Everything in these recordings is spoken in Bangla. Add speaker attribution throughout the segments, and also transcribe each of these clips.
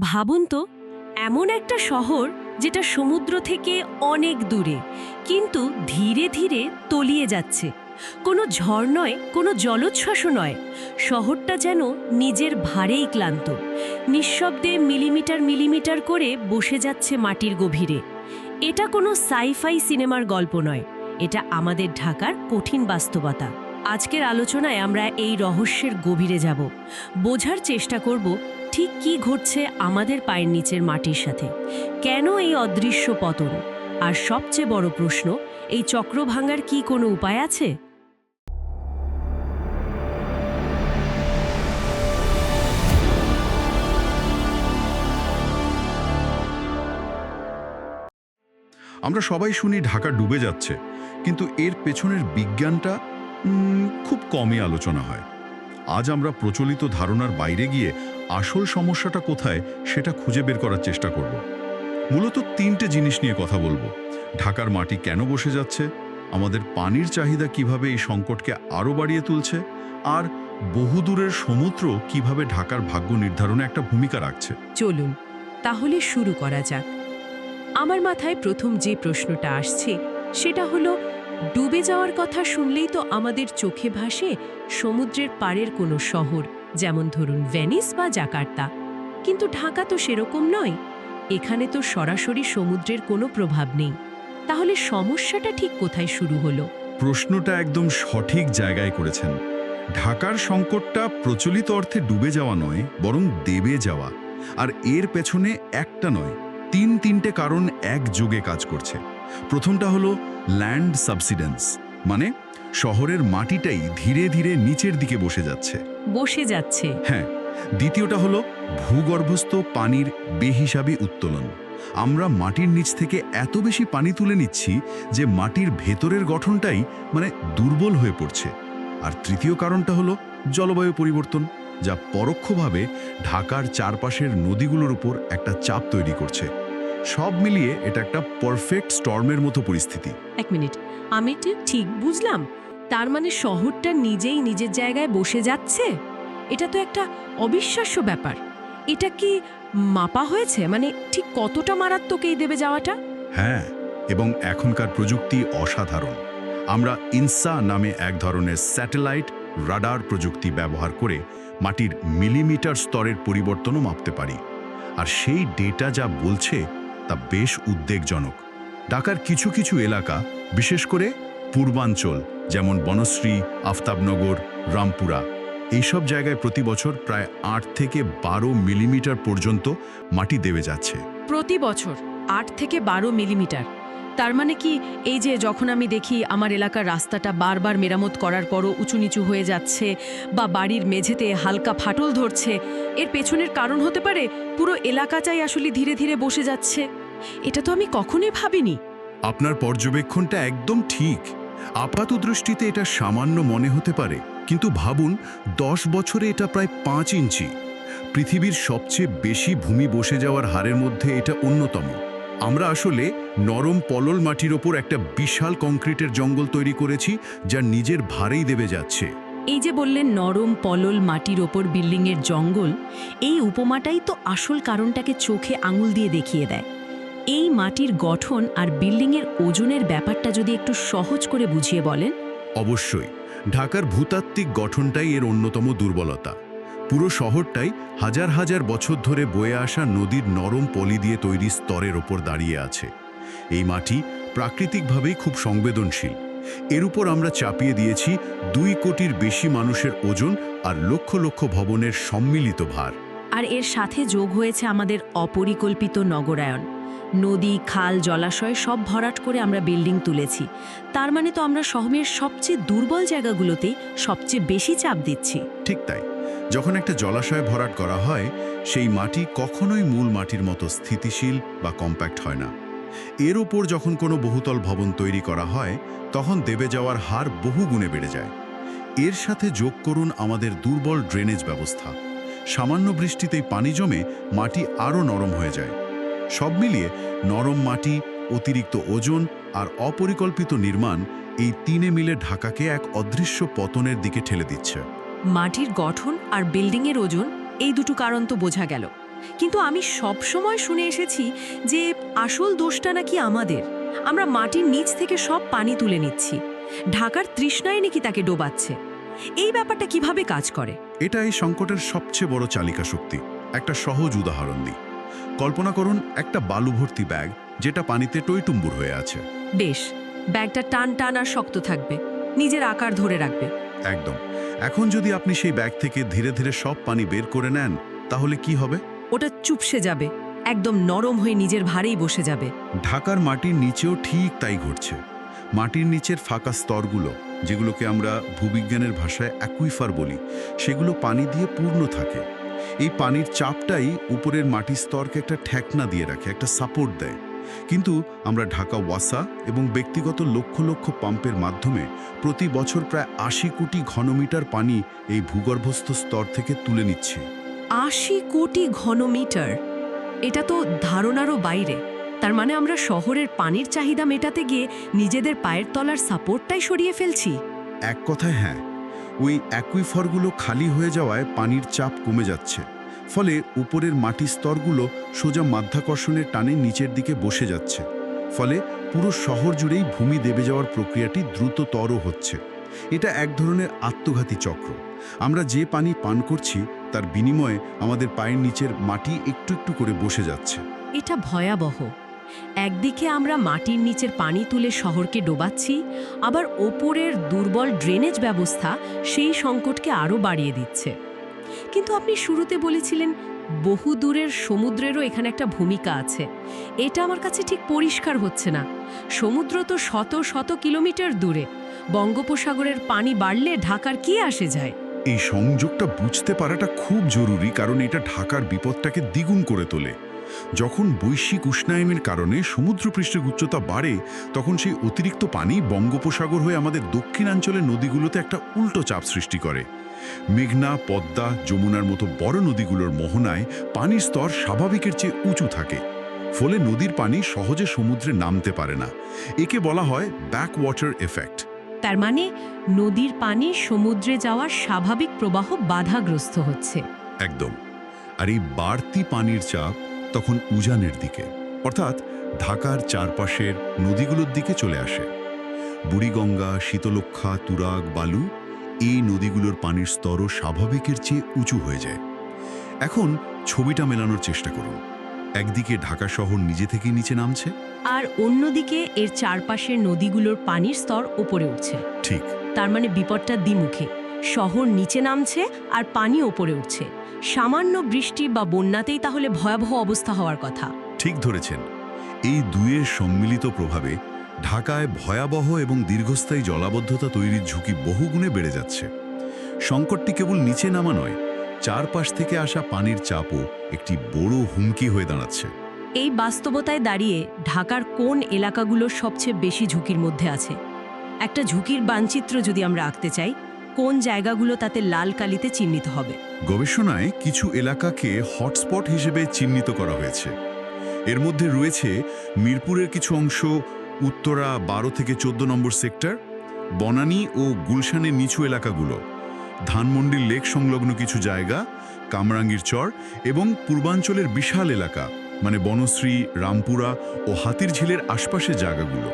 Speaker 1: ভাবুন তো, এমন একটা শহর যেটা সমুদ্র থেকে অনেক দূরে, কিন্তু ধীরে ধীরে তলিয়ে যাচ্ছে। কোনো ঝড় নয়, কোনো জলোচ্ছ্বাস নয়। শহরটা যেন নিজের ভারেই ক্লান্ত। নিঃশব্দে মিলিমিটার মিলিমিটার করে বসে যাচ্ছে মাটির গভীরে। এটা কোনো সাইফাই সিনেমার গল্প নয়, এটা আমাদের ঢাকার কঠিন বাস্তবতা। আজকের আলোচনায় আমরা এই রহস্যের গভীরে যাব। বোঝার চেষ্টা করব ঠিক কি ঘটছে আমাদের পায়ের নিচের মাটির সাথে? কেন এই অদৃশ্য পতন? আর সবচেয়ে বড় প্রশ্ন, এই চক্র ভাঙার কি কোনো উপায় আছে?
Speaker 2: আমরা সবাই শুনি ঢাকা ডুবে যাচ্ছে, কিন্তু এর পেছনের বিজ্ঞানটা খুব কমই আলোচনা হয়। আজ আমরা প্রচলিত ধারণার বাইরে গিয়ে আসল সমস্যাটা কোথায় সেটা খুঁজে বের করার চেষ্টা করব। মূলত তিনটে জিনিস নিয়ে কথা বলব। ঢাকার মাটি কেন বসে যাচ্ছে? আমাদের পানির চাহিদা কীভাবে এই সংকটকে আরও বাড়িয়ে তুলছে? আর বহুদূরের সমুদ্র কীভাবে ঢাকার ভাগ্য নির্ধারণে একটা ভূমিকা রাখছে?
Speaker 1: চলুন, তাহলে শুরু করা যাক। আমার মাথায় প্রথম যে প্রশ্নটা আসছে, সেটা হলো ডুবে যাওয়ার কথা শুনলেই তো আমাদের চোখে ভাসে সমুদ্রের পাড়ের কোনো শহর, যেমন ধরুন ভেনিস বা জাকার্তা। কিন্তু ঢাকা তো সেরকম নয়। এখানে তো সরাসরি সমুদ্রের কোনো প্রভাব নেই। তাহলে সমস্যাটা ঠিক কোথায় শুরু হলো?
Speaker 2: প্রশ্নটা একদম সঠিক জায়গায় করেছেন। ঢাকার সংকটটা প্রচলিত অর্থে ডুবে যাওয়া নয়, বরং দেবে যাওয়া। আর এর পেছনে একটা নয়। তিন তিনটে কারণ একযোগে কাজ করছে। প্রথমটা হলো ল্যান্ড সাবসিডেন্স মানে শহরের মাটিটাই ধীরে ধীরে নিচের দিকে বসে যাচ্ছে।
Speaker 1: বসে যাচ্ছে।
Speaker 2: হ্যাঁ দ্বিতীয়টা হলো ভূগর্ভস্থ পানির বেহিসাবি উত্তোলন। আমরা মাটির নিচ থেকে এত বেশি পানি তুলে নিচ্ছি যে মাটির ভেতরের গঠনটাই মানে দুর্বল হয়ে পড়ছে। আর তৃতীয় কারণটা হলো জলবায়ু পরিবর্তন। যা পরোক্ষভাবে ঢাকার চারপাশের নদীগুলোর উপর একটা চাপ তৈরি করছে। সব মিলিয়ে এটা একটা পারফেক্ট স্টর্মের মতো পরিস্থিতি।
Speaker 1: এক মিনিট। আমি ঠিক বুঝলাম। তার মানে শহরটা নিজেই নিজের জায়গায় বসে যাচ্ছে? এটা তো একটা অবিশ্বাস্য ব্যাপার। এটা কি মাপা হয়েছে? মানে ঠিক কতটা মারাত্মক এই দেবে যাওয়াটা?
Speaker 2: হ্যাঁ এবং এখনকার প্রযুক্তি অসাধারণ। আমরা ইনসা নামে এক ধরনের স্যাটেলাইট রাডার প্রযুক্তি ব্যবহার করে মাটির মিলিমিটার স্তরের পরিবর্তনও মাপতে পারি। আর সেই ডেটা যা বলছে, তা বেশ উদ্বেগজনক। ঢাকার কিছু কিছু এলাকা, বিশেষ করে পূর্বাঞ্চল, যেমন বনশ্রী, আফতাবনগর, রামপুরা, এইসব জায়গায় প্রতি বছর প্রায় আট থেকে বারো মিলিমিটার পর্যন্ত মাটি দেবে যাচ্ছে।
Speaker 1: প্রতি বছর আট থেকে বারো মিলিমিটার। তার মানে কি? এই যে যখন আমি দেখি আমার এলাকার রাস্তাটা বারবার মেরামত করার পরও উঁচু নিচু হয়ে যাচ্ছে বা বাড়ির মেঝেতে হালকা ফাটল ধরছে, এর পেছনের কারণ হতে পারে পুরো এলাকাটাই আসলে ধীরে ধীরে বসে যাচ্ছে। এটা তো আমি কখনোই ভাবিনি।
Speaker 2: আপনার পর্যবেক্ষণটা একদম ঠিক। আপাত দৃষ্টিতে এটা সামান্য মনে হতে পারে, কিন্তু ভাবুন, দশ বছরে এটা প্রায় পাঁচ ইঞ্চি। পৃথিবীর সবচেয়ে বেশি ভূমি বসে যাওয়ার হারের মধ্যে এটা অন্যতম। আমরা আসলে নরম পলল মাটির ওপর একটা বিশাল কংক্রিটের জঙ্গল তৈরি করেছি যা নিজের ভারেই দেবে যাচ্ছে।
Speaker 1: এই যে বললেন নরম পলল মাটির ওপর বিল্ডিংয়ের জঙ্গল এই উপমাটাই তো আসল কারণটাকে চোখে আঙুল দিয়ে দেখিয়ে দেয়। এই মাটির গঠন আর বিল্ডিংয়ের ওজনের ব্যাপারটা যদি একটু সহজ করে বুঝিয়ে বলেন।
Speaker 2: অবশ্যই ঢাকার ভূতাত্ত্বিক গঠনটাই এর অন্যতম দুর্বলতা। পুরো শহরটাই হাজার হাজার বছর ধরে বয়ে আসা নদীর নরম পলি দিয়ে তৈরি স্তরের ওপর দাঁড়িয়ে আছে। এই মাটি প্রাকৃতিকভাবেই খুব সংবেদনশীল। এর উপর আমরা চাপিয়ে দিয়েছি দুই কোটির বেশি মানুষের ওজন আর লক্ষ লক্ষ ভবনের সম্মিলিত ভার।
Speaker 1: আর এর সাথে যোগ হয়েছে আমাদের অপরিকল্পিত নগরায়ন। নদী খাল জলাশয় সব ভরাট করে আমরা বিল্ডিং তুলেছি। তার মানে তো আমরা শহরের সবচেয়ে দুর্বল জায়গাগুলোতেই সবচেয়ে বেশি চাপ দিচ্ছি।
Speaker 2: ঠিক তাই। যখন একটা জলাশয় ভরাট করা হয়, সেই মাটি কখনোই মূল মাটির মতো স্থিতিশীল বা কম্প্যাক্ট হয় না। এর ওপর যখন কোনো বহুতল ভবন তৈরি করা হয়, তখন দেবে যাওয়ার হার বহু গুণে বেড়ে যায়। এর সাথে যোগ করুন আমাদের দুর্বল ড্রেনেজ ব্যবস্থা। সামান্য বৃষ্টিতেই পানি জমে মাটি আরও নরম হয়ে যায়। সব মিলিয়ে নরম মাটি, অতিরিক্ত ওজন আর অপরিকল্পিত নির্মাণ এই তিনে মিলে ঢাকাকে এক অদৃশ্য পতনের দিকে ঠেলে দিচ্ছে।
Speaker 1: মাটির গঠন আর বিল্ডিংয়ের ওজন এই দুটো কারণ তো বোঝা গেল। কিন্তু আমি সব সময় শুনে এসেছি যে আসল দোষটা নাকি আমাদের। আমরা মাটির নিচ থেকে সব পানি তুলে নিচ্ছি। ঢাকার তৃষ্ণায় নাকি তাকে ডোবাচ্ছে। এই ব্যাপারটা কীভাবে কাজ করে?
Speaker 2: এটা এই সংকটের সবচেয়ে বড় চালিকা শক্তি। একটা সহজ উদাহরণ দিই। কল্পনা করুন একটা বালু ভর্তি ব্যাগ যেটা পানিতে টইটুম্বুর হয়ে আছে।
Speaker 1: বেশ ব্যাগটা টান টান আর শক্ত থাকবে। নিজের আকার ধরে রাখবে।
Speaker 2: একদম। এখন যদি আপনি সেই ব্যাগ থেকে ধীরে ধীরে সব পানি বের করে নেন তাহলে কি হবে?
Speaker 1: ওটা চুপসে যাবে একদম নরম হয়ে নিজের ভারেই বসে যাবে।
Speaker 2: ঢাকার মাটির নিচেও ঠিক তাই ঘটছে। মাটির নিচের ফাঁকা স্তরগুলো যেগুলোকে আমরা ভূবিজ্ঞানের ভাষায় অ্যাকুইফার বলি সেগুলো পানি দিয়ে পূর্ণ থাকে। এই পানির চাপটাই উপরের মাটির স্তরকে একটা ঠেকনা দিয়ে রাখে একটা সাপোর্ট দেয়। কিন্তু আমরা ঢাকা ওয়াসা এবং ব্যক্তিগত লক্ষ লক্ষ পাম্পের মাধ্যমে প্রতি বছর প্রায় আশি কোটি ঘনমিটার পানি এই ভূগর্ভস্থ স্তর থেকে তুলে নিচ্ছে।
Speaker 1: আশি কোটি ঘনমিটার? এটা তো ধারণারও বাইরে। তার মানে আমরা শহরের পানির চাহিদা মেটাতে গিয়ে নিজেদের পায়ের তলার সাপোর্টটাই সরিয়ে ফেলছি।
Speaker 2: এক কথায় হ্যাঁ ওই অ্যাকুইফারগুলো খালি হয়ে যাওয়ায় পানির চাপ কমে যাচ্ছে। ফলে উপরের মাটির স্তরগুলো সোজা মাধ্যাকর্ষণের টানে নিচের দিকে বসে যাচ্ছে। ফলে পুরো শহর জুড়েই ভূমি দেবে যাওয়ার প্রক্রিয়াটি দ্রুততর হচ্ছে। এটা এক ধরনের আত্মঘাতী চক্র। আমরা যে পানি পান করছি, তার বিনিময়ে আমাদের পায়ের নিচের মাটি একটু একটু করে বসে যাচ্ছে।
Speaker 1: এটা ভয়াবহ। একদিকে আমরা মাটির নিচের পানি তুলে শহরকে ডোবাচ্ছি, আবার ওপরের দুর্বল ড্রেনেজ ব্যবস্থা সেই সংকটকে আরও বাড়িয়ে দিচ্ছে। কিন্তু আপনি শুরুতে বলেছিলেন বহু দূরের সমুদ্রেরও এখানে একটা ভূমিকা আছে। এটা আমার কাছে ঠিক পরিষ্কার হচ্ছে না। সমুদ্র তো শত শত কিলোমিটার দূরে। বঙ্গোপসাগরের পানি বাড়লে ঢাকার কি আসে যায়?
Speaker 2: এই সংযোগটা বুঝতে পারাটা খুব জরুরি কারণ এটা ঢাকার বিপদটাকে দ্বিগুণ করে তোলে। যখন বৈশ্বিক উষ্ণায়নের কারণে সমুদ্রপৃষ্ঠের উচ্চতা বাড়ে, তখন সেই অতিরিক্ত পানি বঙ্গোপসাগর হয়ে আমাদের দক্ষিণাঞ্চলের নদীগুলোতে একটা উল্টো চাপ সৃষ্টি করে। মেঘনা পদ্মা যমুনার মতো বড় নদীগুলোর মোহনায় পানির স্তর স্বাভাবিকের চেয়ে উঁচু থাকে। ফলে নদীর পানি সহজে সমুদ্রে নামতে পারে না। একে বলা হয় ব্যাক ওয়াটার এফেক্ট
Speaker 1: তার মানে নদীর পানি সমুদ্রে যাওয়ার স্বাভাবিক প্রবাহ বাধাগ্রস্ত হচ্ছে।
Speaker 2: একদম। আর এই বাড়তি পানির চাপ তখন উজানের দিকে। অর্থাৎ ঢাকার চারপাশের নদীগুলোর দিকে চলে আসে। বুড়িগঙ্গা শীতলক্ষা তুরাগ বালু এই নদীগুলোর পানির স্তরও স্বাভাবিকের চেয়ে উঁচু হয়ে যায়। এখন ছবিটা মেলানোর চেষ্টা করুন। একদিকে ঢাকা শহর নিজে থেকেই নিচে নামছে।
Speaker 1: আর অন্যদিকে এর চারপাশের নদীগুলোর পানির স্তর ওপরে উঠছে।
Speaker 2: ঠিক।
Speaker 1: তার মানে বিপদটা দ্বিমুখী। শহর নিচে নামছে আর পানি ওপরে উঠছে। সামান্য বৃষ্টি বা বন্যাতেই তাহলে ভয়াবহ অবস্থা হওয়ার কথা।
Speaker 2: ঠিক ধরেছেন। এই দুয়ের সম্মিলিত প্রভাবে ঢাকায় ভয়াবহ এবং দীর্ঘস্থায়ী জলাবদ্ধতা তৈরির ঝুঁকি বহুগুণে বেড়ে যাচ্ছে। সংকটটি কেবল নিচে নামা নয় চারপাশ থেকে আসা পানির চাপও একটি বড় হুমকি হয়ে দাঁড়াচ্ছে।
Speaker 1: এই বাস্তবতায় দাঁড়িয়ে ঢাকার কোন এলাকাগুলো সবচেয়ে বেশি ঝুঁকির মধ্যে আছে? একটা ঝুঁকির মানচিত্র যদি আমরা আঁকতে চাই কোন জায়গাগুলো তাতে লাল কালিতে চিহ্নিত হবে?
Speaker 2: গবেষণায় কিছু এলাকাকে হটস্পট হিসেবে চিহ্নিত করা হয়েছে। এর মধ্যে রয়েছে মিরপুরের কিছু অংশ উত্তরা বারো থেকে চোদ্দ নম্বর সেক্টর বনানী ও গুলশানের নিচু এলাকাগুলো ধানমন্ডির লেক সংলগ্ন কিছু জায়গা কামরাঙ্গীর চর এবং পূর্বাঞ্চলের বিশাল এলাকা মানে বনশ্রী রামপুরা ও হাতির ঝিলের আশপাশের জায়গাগুলো।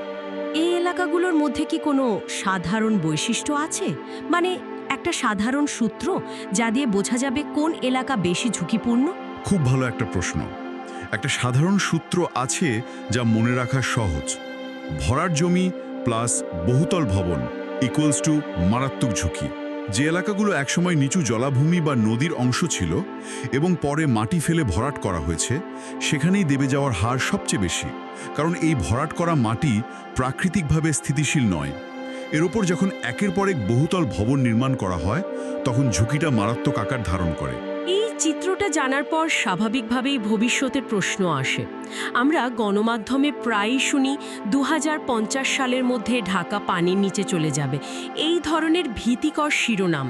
Speaker 1: এই এলাকাগুলোর মধ্যে কি কোনো সাধারণ বৈশিষ্ট্য আছে? মানে একটা সাধারণ সূত্র যা দিয়ে বোঝা যাবে কোন এলাকা বেশি ঝুঁকিপূর্ণ?
Speaker 2: খুব ভালো একটা প্রশ্ন। একটা সাধারণ সূত্র আছে যা মনে রাখা সহজ। ভরার জমি প্লাস বহুতল ভবন ইকুয়ালস টু মারাত্মক ঝুঁকি। যে এলাকাগুলো একসময় নিচু জলাভূমি বা নদীর অংশ ছিল এবং পরে মাটি ফেলে ভরাট করা হয়েছে, সেখানেই দেবে যাওয়ার হার সবচেয়ে বেশি, কারণ এই ভরাট করা মাটি প্রাকৃতিকভাবে স্থিতিশীল নয়। এর ওপর যখন একের পর এক বহুতল ভবন নির্মাণ করা হয়, তখন ঝুঁকিটা মারাত্মক আকার ধারণ করে।
Speaker 1: চিত্রটা জানার পর স্বাভাবিকভাবেই ভবিষ্যতের প্রশ্ন আসে। আমরা গণমাধ্যমে প্রায়ই শুনি দু হাজার পঞ্চাশ সালের মধ্যে ঢাকা পানির নিচে চলে যাবে। এই ধরনের ভীতিকর শিরোনাম,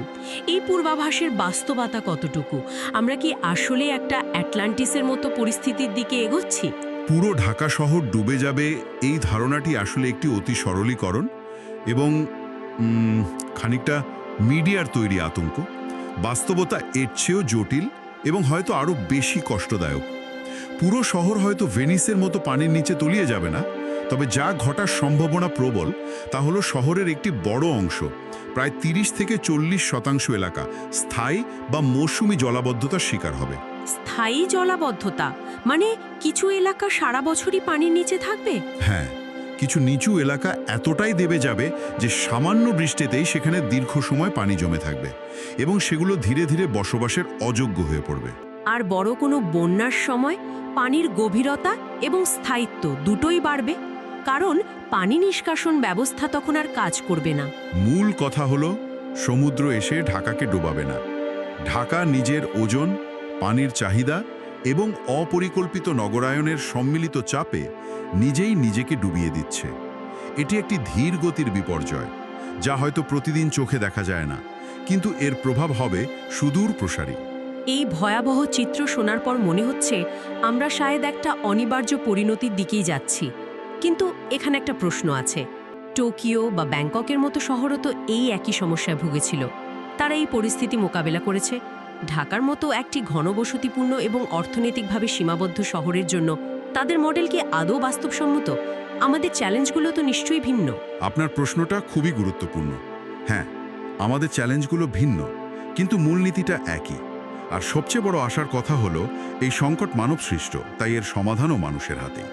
Speaker 1: এই পূর্বাভাসের বাস্তবতা কতটুকু? আমরা কি আসলে একটা অ্যাটলান্টিসের মতো পরিস্থিতির দিকে এগোচ্ছি?
Speaker 2: পুরো ঢাকা শহর ডুবে যাবে, এই ধারণাটি আসলে একটি অতি সরলীকরণ এবং খানিকটা মিডিয়ার তৈরি আতঙ্ক। বাস্তবতা এর চেয়েও জটিল এবং হয়তো আরও বেশি কষ্টদায়ক। পুরো শহর হয়তো ভেনিসের মতো পানির নিচে তলিয়ে যাবে না তবে যা ঘটার সম্ভাবনা প্রবল তা হলো শহরের একটি বড় অংশ প্রায় তিরিশ থেকে চল্লিশ শতাংশ এলাকা স্থায়ী বা মৌসুমি জলাবদ্ধতার শিকার হবে।
Speaker 1: স্থায়ী জলাবদ্ধতা? মানে কিছু এলাকা সারা বছরই পানির নিচে থাকবে?
Speaker 2: হ্যাঁ। কিছু নিচু এলাকা এতটাই দেবে যাবে যে সামান্য বৃষ্টিতেই সেখানে দীর্ঘ সময় পানি জমে থাকবে এবং সেগুলো ধীরে ধীরে বসবাসের অযোগ্য হয়ে পড়বে।
Speaker 1: আর বড় কোনো বন্যার সময় পানির গভীরতা এবং স্থায়িত্ব দুটোই বাড়বে কারণ পানি নিষ্কাশন ব্যবস্থা তখন আর কাজ করবে না।
Speaker 2: মূল কথা হলো সমুদ্র এসে ঢাকাকে ডোবাবে না। ঢাকা নিজের ওজন পানির চাহিদা এবং অপরিকল্পিত নগরায়নের সম্মিলিত চাপে নিজেই নিজেকে ডুবিয়ে দিচ্ছে। এটি একটি ধীর গতির বিপর্যয়, যা হয়তো প্রতিদিন চোখে দেখা যায় না, কিন্তু এর প্রভাব হবে সুদূর প্রসারী।
Speaker 1: এই ভয়াবহ চিত্র শোনার পর মনে হচ্ছে আমরা শায়দ একটা অনিবার্য পরিণতির দিকেই যাচ্ছি। কিন্তু এখানে একটা প্রশ্ন আছে। টোকিও বা ব্যাংককের মতো শহরও তো এই একই সমস্যায় ভুগেছিল। তারা এই পরিস্থিতি মোকাবেলা করেছে। ঢাকার মতো একটি ঘনবসতিপূর্ণ এবং অর্থনৈতিকভাবে সীমাবদ্ধ শহরের জন্য তাদের মডেল কি আদৌ বাস্তবসম্মত? আমাদের চ্যালেঞ্জগুলো তো নিশ্চয়ই ভিন্ন।
Speaker 2: আপনার প্রশ্নটা খুবই গুরুত্বপূর্ণ। হ্যাঁ আমাদের চ্যালেঞ্জগুলো ভিন্ন, কিন্তু মূলনীতিটা একই। আর সবচেয়ে বড় আশার কথা হলো, এই সংকট মানবসৃষ্ট, তাই এর সমাধানও মানুষের হাতে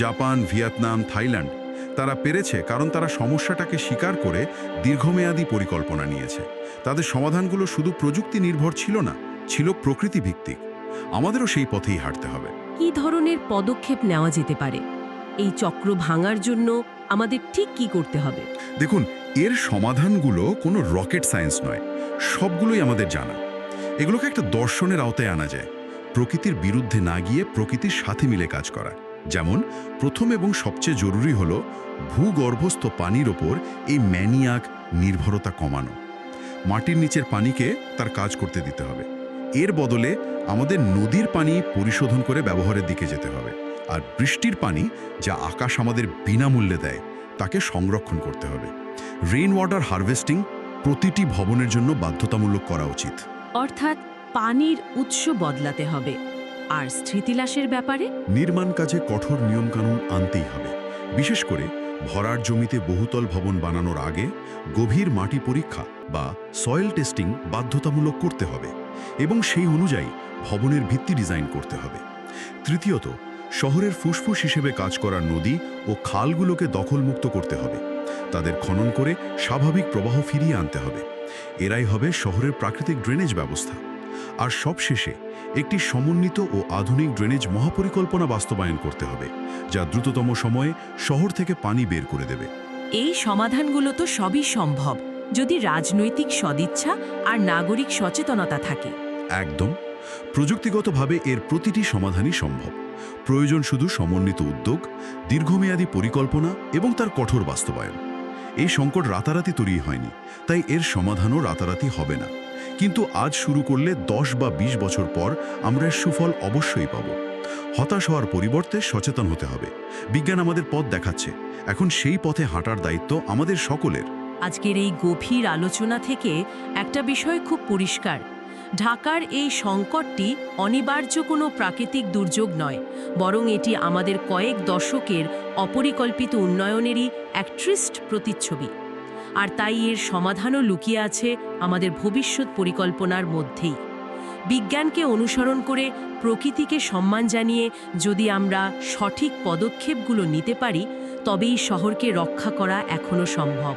Speaker 2: জাপান, ভিয়েতনাম, থাইল্যান্ড তারা পেরেছে কারণ তারা সমস্যাটাকে স্বীকার করে দীর্ঘমেয়াদী পরিকল্পনা নিয়েছে। তাদের সমাধানগুলো শুধু প্রযুক্তি নির্ভর ছিল না ছিল প্রকৃতি ভিত্তিক আমাদেরও সেই পথেই হাঁটতে হবে।
Speaker 1: কি ধরনের পদক্ষেপ নেওয়া যেতে পারে? এই চক্র ভাঙার জন্য আমাদের ঠিক কি করতে হবে?
Speaker 2: দেখুন এর সমাধানগুলো কোনো রকেট সায়েন্স নয় সবগুলোই আমাদের জানা। এগুলোকে একটা দর্শনের আওতায় আনা যায় প্রকৃতির বিরুদ্ধে না গিয়ে প্রকৃতির সাথে মিলে কাজ করা। যেমন, প্রথম এবং সবচেয়ে জরুরি হল ভূগর্ভস্থ পানির ওপর এই ম্যানিয়াক নির্ভরতা কমানো। মাটির নিচের পানিকে তার কাজ করতে দিতে হবে। এর বদলে আমাদের নদীর পানি পরিশোধন করে ব্যবহারের দিকে যেতে হবে। আর বৃষ্টির পানি যা আকাশ আমাদের বিনামূল্যে দেয়, তাকে সংরক্ষণ করতে হবে। রেইন ওয়াটার হারভেস্টিং প্রতিটি ভবনের জন্য বাধ্যতামূলক করা উচিত।
Speaker 1: অর্থাৎ পানির উৎস বদলাতে হবে। আর স্মৃতিলাসের ব্যাপারে?
Speaker 2: নির্মাণ কাজে কঠোর নিয়মকানুন আনতেই হবে। বিশেষ করে ভরার জমিতে বহুতল ভবন বানানোর আগে গভীর মাটি পরীক্ষা বা সয়েল টেস্টিং বাধ্যতামূলক করতে হবে এবং সেই অনুযায়ী ভবনের ভিত্তি ডিজাইন করতে হবে। তৃতীয়ত, শহরের ফুসফুস হিসেবে কাজ করা নদী ও খালগুলোকে দখলমুক্ত করতে হবে। তাদের খনন করে স্বাভাবিক প্রবাহ ফিরিয়ে আনতে হবে। এরাই হবে শহরের প্রাকৃতিক ড্রেনেজ ব্যবস্থা। আর সবশেষে একটি সমন্বিত ও আধুনিক ড্রেনেজ মহাপরিকল্পনা বাস্তবায়ন করতে হবে যা দ্রুততম সময়ে শহর থেকে পানি বের করে দেবে।
Speaker 1: এই সমাধানগুলো তো সবই সম্ভব যদি রাজনৈতিক সদিচ্ছা আর নাগরিক সচেতনতা থাকে।
Speaker 2: একদম। প্রযুক্তিগতভাবে এর প্রতিটি সমাধানই সম্ভব। প্রয়োজন শুধু সমন্বিত উদ্যোগ দীর্ঘমেয়াদী পরিকল্পনা এবং তার কঠোর বাস্তবায়ন। এই সংকট রাতারাতি তৈরি হয়নি তাই এর সমাধানও রাতারাতি হবে না। কিন্তু আজ শুরু করলে দশ বা ২০ বছর পর আমরা সুফল অবশ্যই পাব। হতাশ হওয়ার পরিবর্তে সচেতন হতে হবে। বিজ্ঞান আমাদের পথ দেখাচ্ছে। এখন সেই পথে হাঁটার দায়িত্ব আমাদের সকলের।
Speaker 1: আজকের এই গভীর আলোচনা থেকে একটা বিষয় খুব পরিষ্কার। ঢাকার এই সংকটটি অনিবার্য কোনো প্রাকৃতিক দুর্যোগ নয়, বরং এটি আমাদের কয়েক দশকের অপরিকল্পিত উন্নয়নেরই এক ট্রিস্ট প্রতিচ্ছবি। আর তাই এর সমাধানও লুকিয়ে আছে আমাদের ভবিষ্যৎ পরিকল্পনার মধ্যেই। বিজ্ঞানকে অনুসরণ করে প্রকৃতিকে সম্মান জানিয়ে যদি আমরা সঠিক পদক্ষেপগুলো নিতে পারি, তবেই শহরকে রক্ষা করা এখনও সম্ভব।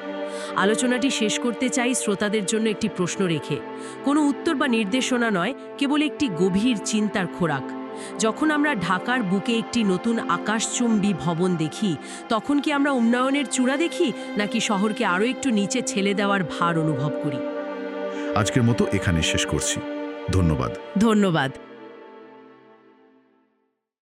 Speaker 1: আলোচনাটি শেষ করতে চাই শ্রোতাদের জন্য একটি প্রশ্ন রেখে। কোনো উত্তর বা নির্দেশনা নয়, কেবল একটি গভীর চিন্তার খোরাক। যখন আমরা ঢাকার বুকে একটি নতুন আকাশচুম্বী ভবন দেখি তখন কি আমরা উন্নয়নের চূড়া দেখি নাকি শহরকে আরও একটু নিচে ছেলে দেওয়ার ভার অনুভব করি?
Speaker 2: আজকের মতো এখানে শেষ করছি। ধন্যবাদ।
Speaker 1: ধন্যবাদ।